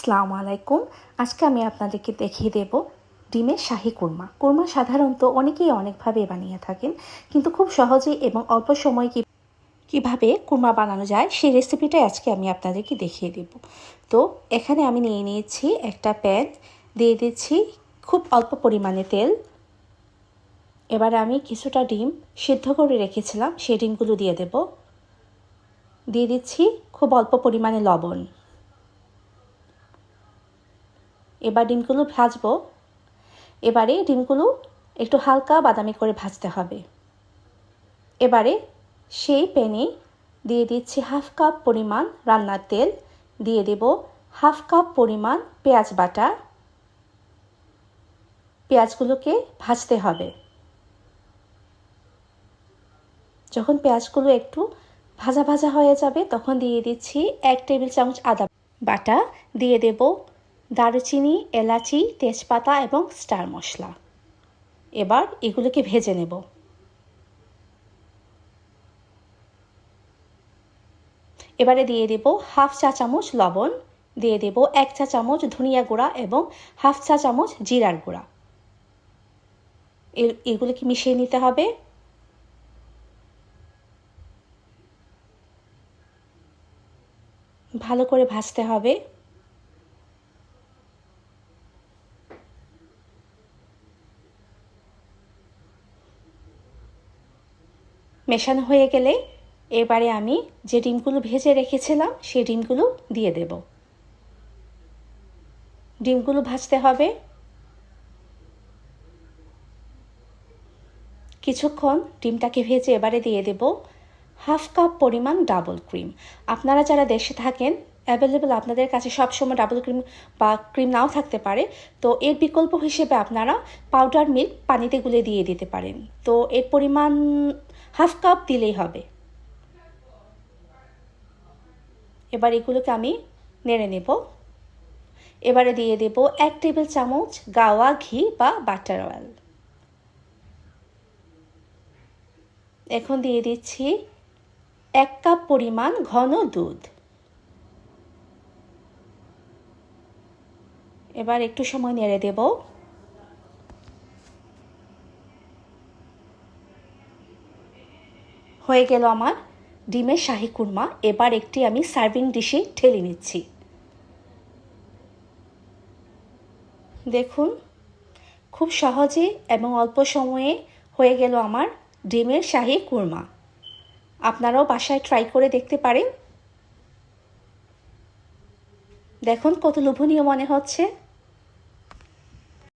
আসসালামু আলাইকুম। আজকে আমি আপনাদেরকে দেখিয়ে দেব ডিমের শাহি কুরমা। কুরমা সাধারণত অনেকেই অনেকভাবে বানিয়ে থাকেন, কিন্তু খুব সহজেই এবং অল্প সময় কি কীভাবে কুরমা বানানো যায় সেই রেসিপিটাই আজকে আমি আপনাদেরকে দেখিয়ে দেব। তো এখানে আমি নিয়ে নিয়েছি একটা প্যান দিয়ে দিচ্ছি খুব অল্প পরিমাণে তেল। এবারে আমি কিছুটা ডিম সিদ্ধ করে রেখেছিলাম, সেই ডিমগুলো দিয়ে দেব। দিয়ে দিচ্ছি খুব অল্প পরিমাণে লবণ। এবার ডিমগুলো ভাজবো। এবারে ডিমগুলো একটু হালকা বাদামি করে ভাজতে হবে। এবারে সেই প্যানে দিয়ে দিচ্ছি হাফ কাপ পরিমাণ রান্নার তেল। দিয়ে দেব হাফ কাপ পরিমাণ পেঁয়াজ বাটা। পেঁয়াজগুলোকে ভাজতে হবে। যখন পেঁয়াজগুলো একটু ভাজা ভাজা হয়ে যাবে, তখন দিয়ে দিচ্ছি এক টেবিল চামচ আদা বাটা। দিয়ে দেব দারুচিনি, এলাচি, তেজপাতা এবং স্টার মশলা। এবার এগুলোকে ভেজে নেব। এবারে দিয়ে দেব হাফ চা চামচ লবণ, দিয়ে দেব এক চা চামচ ধনিয়া গুঁড়া এবং হাফ চা চামচ জিরার গুঁড়া। এগুলোকে মিশিয়ে নিতে হবে। ভালো করে ভাজতে হবে। মেশানো হয়ে গেলে এবারে আমি যে ডিমগুলো ভেজে রেখেছিলাম, সেই ডিমগুলো দিয়ে দেব। ডিমগুলো ভাজতে হবে। কিছুক্ষণ ডিমটাকে ভেজে এবারে দিয়ে দেব। হাফ কাপ পরিমাণ ডাবল ক্রিম। আপনারা যারা দেশে থাকেন অ্যাভেলেবেল আপনাদের কাছে সবসময় ডাবল ক্রিম বা ক্রিম নাও থাকতে পারে। তো এর বিকল্প হিসেবে আপনারা পাউডার মিল্ক পানিতে গুলে দিয়ে দিতে পারেন। তো এর পরিমাণ হাফ কাপ দিলেই হবে। এবার এগুলোকে আমি নেড়ে নেব। এবারে দিয়ে দেব এক টেবিল চামচ গাওয়া ঘি বা বাটার অয়েল এখন দিয়ে দিচ্ছি এক কাপ পরিমাণ ঘন দুধ। এবার একটু সময় নেড়ে দেব। হয়ে গেল আমার ডিমের শাহি কুরমা। এবার একটি আমি সার্ভিং ডিশে ঠেলে নিচ্ছি। দেখুন, খুব সহজে এবং অল্প সময়ে হয়ে গেল আমার ডিমের শাহি কুরমা। আপনারাও বাসায় ট্রাই করে দেখতে পারেন। দেখুন কত লোভনীয় মনে হচ্ছে।